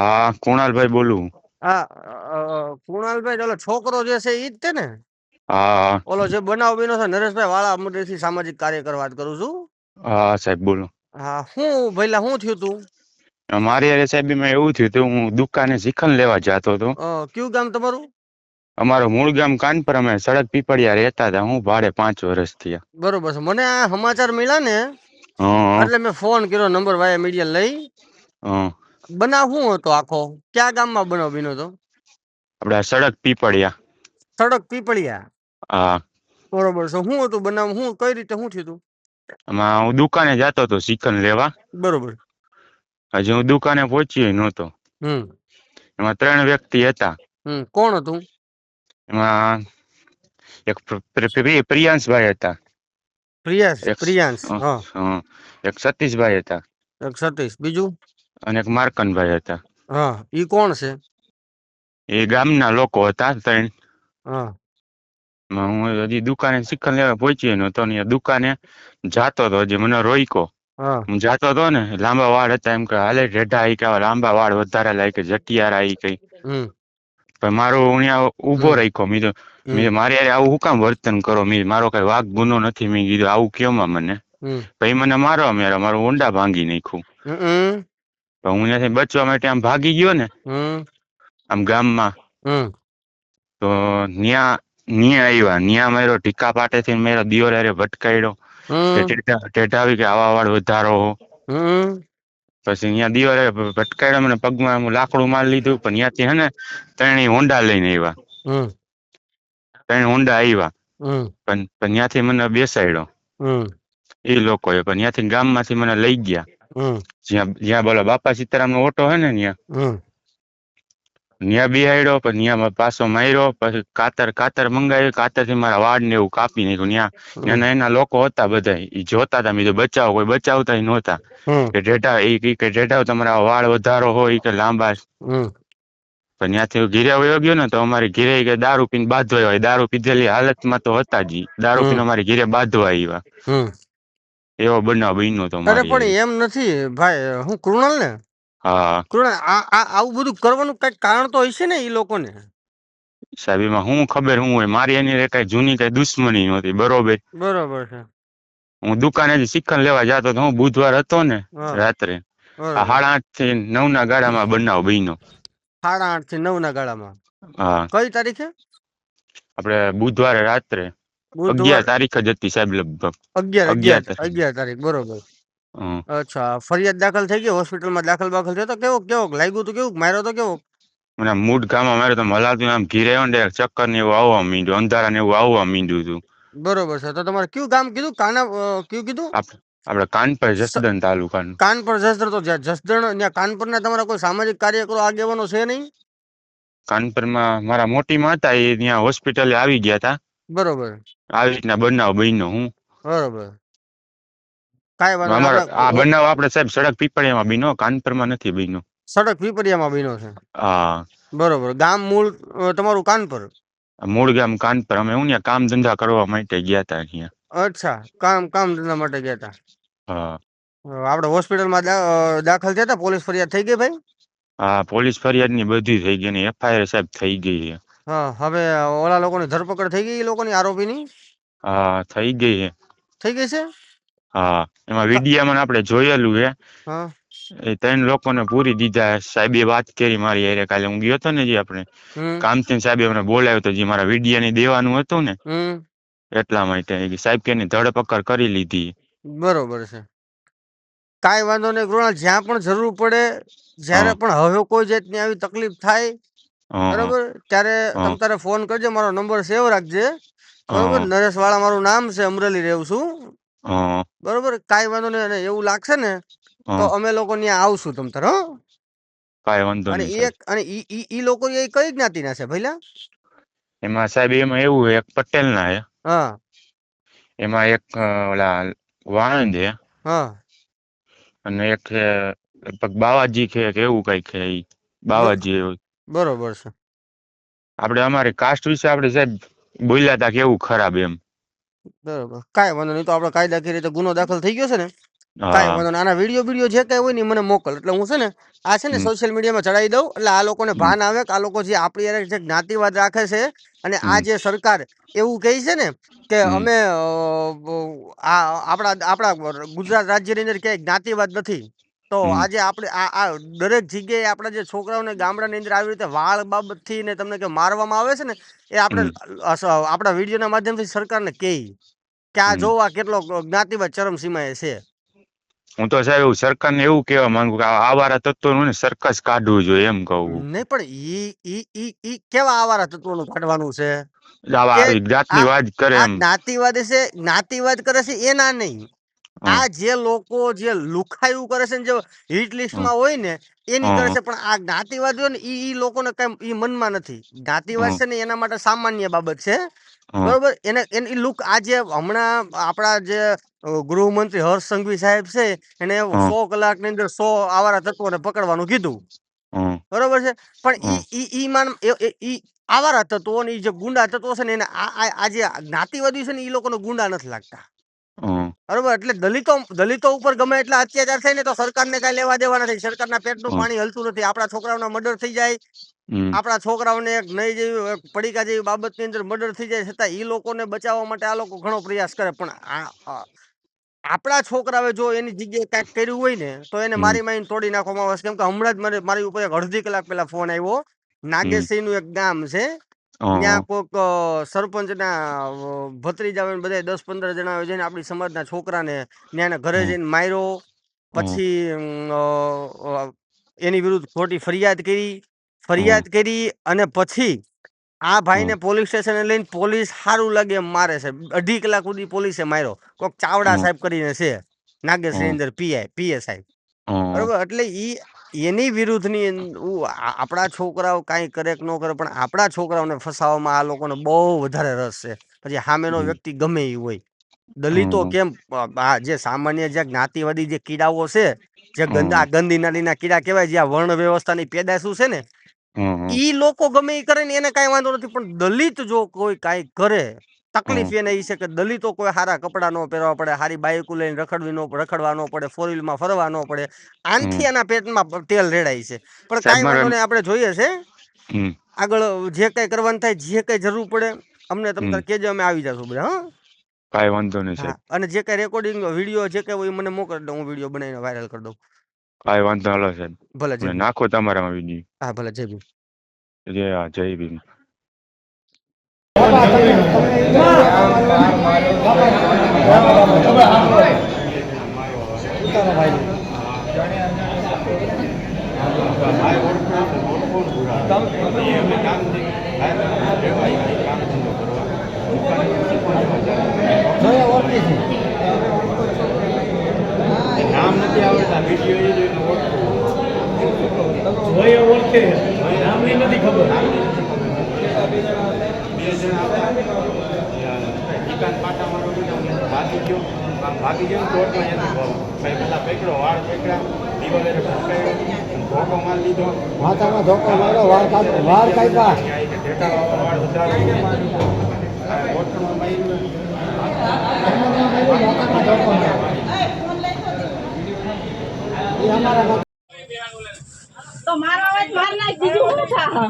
હા કુણાલભાઈ બોલું. હા અ, કુણાલભાઈ ઓલો છોકરો જે છે ઈ જ તે ને? હા ઓલો જે બનાવ બન્યો છે નરેશભાઈ વાળા અમરેથી સામાજિક કાર્યકર વાત કરું છું. હા સાહેબ બોલો. હા હું ભઈલા શું થયું તું? મારી હારે સાહેબ એમાં એવું થયું હતું હું દુકાને શિખંડ લેવા જતો હતો. અ, કયું ગામ તમારું? અમારું મૂળ ગામ કાનપર અમે સડક પીપળિયા રહેતા હતા હું ભાડે પાંચ વર્ષ થયા. બરોબર છે મને આ સમાચાર મળ્યા ને હં, એટલે મેં ફોન કર્યો નંબર વાયા મીડિયા લઈ. હં. બનાવ શું હતો આખો? ક્યાં ગામમાં બનાવ બન્યો હતો? આપણે સડક પીપળિયા. સડક પીપળિયા? હા. બરોબર. છે શું હતું બનાવ શું કઈ રીતે શું થયું હતું? એમાં હું દુકાને જતો હતો ચિકન લેવા. બરોબર. હજી હું દુકાને પહોંચ્યો નહોતો. હમ. એમાં ત્રણ વ્યક્તિ હતા. હમ. કોણ હતું? એમાં એક પ્ર- પ્ર- પ્રિયાંશભાઈ હતા. પ્રિયાંશ પ્રિયાંશ હા એક સતીશભાઈ હતા. એક સતીશ. બીજું? અને એક માર્કનભાઈ હતા. હા ઈ કોણ છે? એ ગામના લોકો હતા ત્રણ. હા. હું હજી દુકાને શ્રીખંડ લેવા પહોંચ્યો નતો ને દુકાને જાતો હતો હજી મને રોઈકો હું. જાતો હતો ને લાંબા વાળ હતા એમ કે હાલે રેઢા આવી કે લાંબા વાળ વધારે લાગે જટિયારા ઈ કઈ. પણ મારો હું ઊભો રાખ્યો મેં તો. મેં મારે યાર આવું હું કામ વર્તન કરો? મી મારો કઈ વાઘ ગુનો નથી મેં કીધું આવું કેમાં મને? પછી મને મારો મેરા મારું ઊંડા ભાંગી નાખ્યું. તો હું ત્યાંથી બચવા માટે આમ ભાગી ગયો ને આમ ગામમાં તો ન્યા ન્યા આવ્યા. ન્યા મારો ઢીકા પાટેથી મારો દિયોર હારે ભટકાયડો. તે હમ. ટેટા ટેટા આવી કે આવા વાળ વધારો. પછી ત્યાં દિવાલે ભટકાડ્યા મને પગમાં હું લાકડું માર લીધું. પણ ત્યાંથી હે ને ત્રણેય હોન્ડા લઈને આવ્યા. ત્રણ હોન્ડા આવ્યા. પણ ત્યાંથી મને બેસાડ્યો. એ લોકોએ પણ ત્યાંથી ગામમાંથી મને લઈ ગયા. જ્યાં જ્યાં બોલો બાપા સીતારામનો ઓટો હે ને ત્યાં? ન્યા બિહાડ્યો પણ ન્યા પાછો માર્યો પછી કાતર કાતર મંગાવ્યું કાતરથી મારા વાળ ને એવું કાપી નાખ્યું. ન્યા એના એના લોકો હતા બધા. ઈ જોતા હતા કીધું બચાવો કોઈ બચાવતા નહોતા. કે જેઠા એ કે જેઠા તમારા વાળ વધારો હોય કે લાંબા. પણ ત્યાંથી ઘીરે વયો ગયો ને તો અમારે ઘીરે કે દારૂ પીને બાંધવા હોય દારૂ પીધેલી હાલતમાં તો હતા જ. દારૂ પીને અમારે ઘીરે બાંધવા આવ્યા. એવો બનાવ બન્યો તો અરે પણ એમ નથી. ભાઈ હું કૃણાલ ને? હા. કૃણાલ આ આ આવું બધું કરવાનું કઈ કારણ તો હશે ને એ લોકોને? સાહેબ એમાં હું ખબર હું હોય? મારી એની કઈ જૂની કઈ દુશ્મની નહોતી બરોબર? બરોબર છે. હું દુકાને જ શિક્ષણ લેવા જતો તો હું બુધવાર હતો ને રાત્રે સાડા આઠથી નવ ના ગાળામાં બનાવ બન્યો. સાડા આઠથી નવ ના ગાળામાં? હા. કઈ તારીખે? આપણે બુધવારે રાત્રે. અગિયાર તારીખ જ હતી સાહેબ લગભગ. અગિયાર અગિયાર અગિયાર તારીખ. બરોબર. અચ્છા ફરિયાદ દાખલ થઈ ગઈ હોસ્પિટલમાં દાખલ બાખલ થયો તો કેવો કેવો લાગ્યું તો કેવું માર્યો તો કેવો? મને મૂડ ગામમાં મારે તો મલાતું આમ ઘીરે આવ્યો ને ચક્કર ને એવું આવવા મીંડ્યું અંધારા ને એવું આવવા મીંડ્યું હતું બરોબર છે તો તમારે કયું ગામ કીધું? કાના કયું કીધું? આપ- આપણે કાનપર જસદન તાલુકાનું. કાનપર જસદણ તો જસદણ ત્યાં કાનપર ના તમારા કોઈ સામાજિક કાર્યકરો આગેવાનો છે નહીં? કાનપરમાં મારા મોટી માતા એ ત્યાં હોસ્પિટલે આવી ગયા હતા બરોબર. આવી રીતના બનાવ બન્યો હું. બરોબર. કાંઈ વાંધો નહીં. અમારો આ આપણે બનાવ આપણે સાહેબ સડક પીપળિયામાં બન્યો કાનપુરમાં નથી બન્યો. સડક પીપરિયામાં બન્યો છે. હા. બરોબર. ગામ મૂળ અ, તમારું કાનપુર? મૂળ ગામ કાનપુર. અમે હું ત્યાં કામ ધંધા કરવા માટે ગયા હતા અહીંયા. અચ્છા. કામ કામ ધંધા માટે ગયા હતા હા. અ, આપણે હોસ્પિટલમાં દા- અ, દાખલ થયા હતા પોલીસ ફરિયાદ થઈ ગઈ ભાઈ? હા પોલીસ ફરિયાદની બધી થઈ ગઈ ને એફઆઈઆર સાહેબ થઈ ગઈ છે. હા હવે ઓલા લોકોની ધરપકડ થઈ ગઈ એ લોકોની આરોપીની? હા થઈ ગઈ છે થઈ ગઈ છે? હા એમાં વિડીયામાં આપણે જોયેલું છે હા. એ ત્રણ લોકોને પૂરી દીધા સાહેબે વાત કરી મારી હારે. કાલે હું ગયો હતો ને જે આપણે કામચંદ સાહેબે મને બોલાવ્યો હતો જે મારા વિડીયાની દેવાનું હતું ને એટલા માટે સાહેબ કે ધરપકડ કરી લીધી. બરોબર છે. કાંઈ વાંધો નહીં કૃણાલ જ્યાં પણ જરૂર પડે જ્યારે પણ હવે કોઈ જાતની આવી તકલીફ થાય બરોબર? ત્યારે તમે તારે ફોન કરજે મારો નંબર સેવ રાખજે. બરોબર? નરેશ વાળા મારું નામ છે અમરેલી રહેવું છું બરોબર? કાંઈ વાંધો નહીં અને એવું લાગશે ને તો અમે લોકો ત્યાં આવશું તમ તારે હો. કાંઈ વાંધો અને એક અને ઈ ઈ લોકો એ કઈ જ્ઞાતિના છે ભઈલા? એમાં સાહેબ એમાં એવું એક પટેલ ના છે. હા. એમાં એક ઓલા વાણંદ છે. હા. અને એક લગભગ બાવાજી છે કે એવું કઈ છે બાવાજી. બરોબર છે. આપણે અમારી કાસ્ટ વિશે આપણે સાહેબ બોલ્યા હતા કેવું ખરાબ એમ. બરોબર. કાંઈ વાંધો નહીં તો આપણે કાયદાકીય રીતે ગુનો દાખલ થઈ ગયો છે ને? કાંઈ વાંધો નહીં આના વીડિયો વીડિયો જે કાંઈ હોય ને મને મોકલ. એટલે હું છે ને આ છે ને સોશિયલ મીડિયામાં ચડાવી દઉં એટલે આ લોકોને ભાન આવે કે આ લોકો જે આપણી હારે જે જ્ઞાતિવાદ રાખે છે અને આ જે સરકાર એવું કહે છે ને કે અમે આ આપણા આપણા ગુજરાત રાજ્યની અંદર ક્યાંય જ્ઞાતિવાદ નથી. તો આજે આપણે આ દરેક જગ્યાએ આપણા જે છોકરાઓને ગામડાની અંદર આવી રીતે વાળ બાબતથી ને તમને કે મારવામાં આવે છે ને એ આપણે આપણા વિડીયોના માધ્યમથી સરકારને કહે કે આ જોવા કેટલો જ્ઞાતિવાદ ચરમસીમાએ છે. હું તો સાહેબ એવું સરકારને એવું કહેવા માંગુ કે આવારા તત્વોનું સરકસ કાઢવું જોઈએ એમ કહું. નહીં પણ ઈ ઈ ઈ ઈ કેવા આવારા તત્વોનું કાઢવાનું છે? વાત કરે એમ. જ્ઞાતિવાદ છે જ્ઞાતિવાદ કરે છે એના નહીં. આ જે લોકો જે લુખાયું કરે છે ને જે હિટ લિસ્ટ લિસ્ટમાં હોય ને એની કરે છે પણ આ જ્ઞાતિવાદ હોય ને ઈ ઈ લોકોને કઈ ઈ મનમાં નથી. જ્ઞાતિવાદ છે ને એના માટે સામાન્ય બાબત છે. બરોબર? એને એની લુક આ જે હમણાં આપણા જે ગૃહમંત્રી હર્ષ સંઘવી સાહેબ છે એને સો સો કલાકની અંદર સો આવારા તત્વોને પકડવાનું કીધું. બરોબર છે? પણ ઈ ઈ ઈ માન એ- એ- ઈ આવારા તત્વો ને ઈ જે ગુંડા તત્વો છે ને એને આ આ જે જ્ઞાતિવાદી છે ને એ લોકોને ગુંડા નથી લાગતા. બરોબર એટલે દલિતો દલિતો ઉપર ગમે એટલા અત્યાચાર થાય ને તો સરકારને કઈ લેવા દેવા નથી સરકારના પેટનું પાણી હલતું નથી. આપણા છોકરાઓના મર્ડર થઈ જાય. આપણા છોકરાઓને એક નહીં જેવી એક પડીકા જેવી બાબતની અંદર મર્ડર થઈ જાય. છતાં ઈ લોકોને બચાવવા માટે આ લોકો ઘણો પ્રયાસ કરે. પણ આપણા છોકરાએ જો એની જગ્યાએ કાંઈક કર્યું હોય ને તો એને મારી માઈને તોડી નાખવામાં આવે છે. કેમ કે હમણાં જ મારે મારી ઉપર એક અડધી કલાક પહેલા ફોન આવ્યો. નાગેશસિંહનું એક ગામ છે. ત્યાં કોક કોઈક સરપંચના અ, ભત્રીજા હોય ને દસ પંદર જણા હોય જઈને આપણી સમાજના છોકરાને ત્યાંના ઘરે જઈને માર્યો. પછી અમ, અ, અ, એની વિરુદ્ધ ખોટી ફરિયાદ કરી ફરિયાદ કરી અને પછી આ ભાઈને પોલીસ સ્ટેશને લઈને પોલીસ સારું લાગે એમ મારે છે અઢી કલાક સુધી પોલીસે માર્યો. કોક ચાવડા. સાહેબ કરીને છે. નાગેશ હમ. અંદર પીઆઈ પીએ સાહેબ. બરોબર? એટલે ઈ એની વિરુદ્ધની આપણા છોકરાઓ કાંઈ કરે કે ન કરે પણ આપણા છોકરાઓને ફસાવવામાં આ લોકોને બહુ વધારે રસ છે. પછી સામેનો વ્યક્તિ ગમે એ હોય. દલિતો કેમ આ જે સામાન્ય જે જ્ઞાતિવાદી જે કીડાઓ છે જે ગંદા ગંદી નાલીના કીડા કહેવાય જે આ વર્ણ વ્યવસ્થાની પેદાશું છે ને ઈ લોકો ગમે એ કરે ને એને કાંઈ વાંધો નથી. પણ દલિત જો કોઈ કાંઈ કરે તકલીફ. એને એ છે કે દલિતો કોઈ સારા કપડા ન પહેરવા પડે સારી બાઇકો લઈને રખડવી ન રખડવા ન પડે ફોર વ્હીલમાં ફરવા ન પડે. આનથી. એના પેટમાં તેલ રેડાય છે. પણ કાંઈ વાંધો નહીં આપણે જોઈએ છે. આગળ જે કઈ કરવાનું થાય જે કઈ જરૂર પડે અમને તમને કેજો અમે આવી જશું બધા હા. કાઈ વાંધો નહીં સાહેબ. અને જે કઈ રેકોર્ડિંગ વીડિયો જે કઈ હોય મને મોકલી દો હું વીડિયો બનાવીને વાયરલ કરી દઉં. કાઈ વાંધો હાલો સાહેબ. ભલે જય નાખો તમારામાં વીડિયો હા ભલે જય ભીમ. જય હા જય ભીમ. નામ નથી આવડતા વીડિયો ઓળખે નામની નથી ખબર. બે જણા આવ્યા દુકાન પાટા મારો ભાગી ગયો. આમ ભાગી ગયો ને અહીંયાથી એની ભાઈ પેલા પકડો વાળ પકડ્યા દિવાલે ફટકાયો ધોકો માર લીધો. માથામાં ધોકો માર્યો વાળ કાપ વાળ કાપ્યા. ઢેકાળો વાળ વધારો કોર્ટમાં માર્યું. માથામાં ધોકો માર્યો. તો મારો અવાજ માર નાખ બીજું શું થા?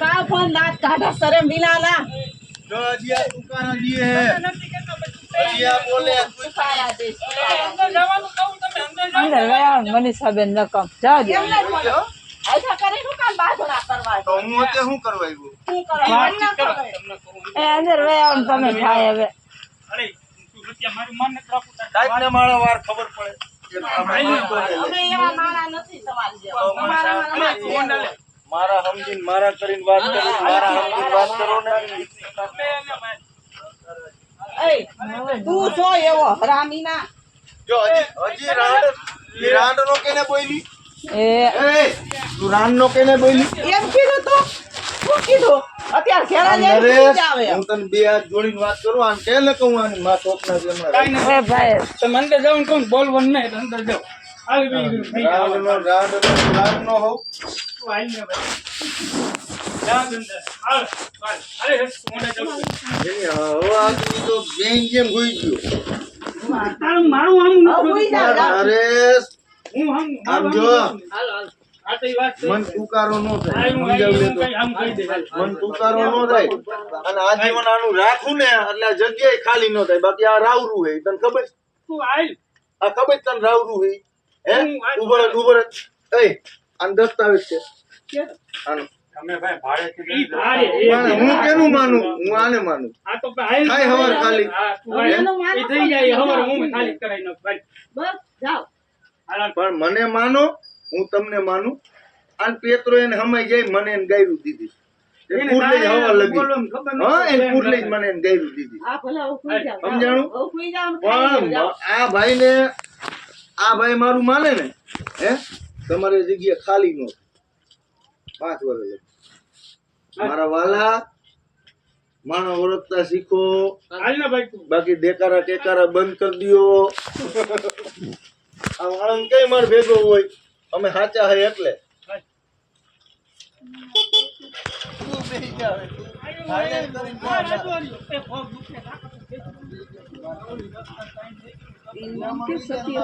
કા ફોન દાંત કાઢા સરે મિલાલા અંદર ગયા મનીષાબેન નકમ જાજો એમને જ બોલો આયથા કરે શું કામ બાધડા કરવા તો હું અત્યારે શું કરવા આવ્યું? શું કરવા એ અંદર ગયા તમે થાય હવે. નથી તમારી જેવા તમારા માણા મારા સમજીને મારા કરીને વાત કરો મારા સમજીને વાત કરો ને. તું છો એવો હરામીના જો હજી હજી રાડ નો કેને બોલી એ એ તું રાંડ નો કેને બોલી એમ કીધું તો? શું કીધું? અત્યારે ઘેરા જઈને અરે શું જ આવે. હું તને બે હાથ જોડીને વાત કરું આમ કે ને કહું આની માં સ્વપ્ન છે હમણાં એ ભાઈ. તમે અંદર જાઓ ને કહું બોલવાનું નહીં એટલે અંદર આવી ગઈ નો રાંડ નો રાંડ નો જાઉં તું તો ન હું ન તો મન તુકારો નો આ થાય. મન તુકારો નો અને આજીવન આનું રાખું ને એટલે જગ્યાએ ખાલી નો થાય. બાકી આ રાવરું હે તને ખબર તું આય આ ખબર તને રાવરું હે હે ઉભર આ- ઊભો રહે. ઊભો એ આન દસ્તાવેજ છે. આનો. તમે ભાઈ. ભાડે, પણ હું કેનું માનું? હું આને માનું? આ તો થાય હવાર ખાલી. એ થઈ જાય હવાર હું ખાલી કરાઈ નાખ. બસ હાલ. પણ મને માનો હું તમને માનું. અને પેત્રો એને હમાઈ જાય મને એને ગાયરું દીધી. ન ને તમારી જગ્યા ખાલી નો પાંચ વર્ષ. મારા વાલા માણો ઓળખતા શીખો. બાકી દેકારા ટેકારા બંધ કરી દો આ વાળંદ કઈ માર ભેગો હોય? અમે સાચા હે એટલે. સત્ય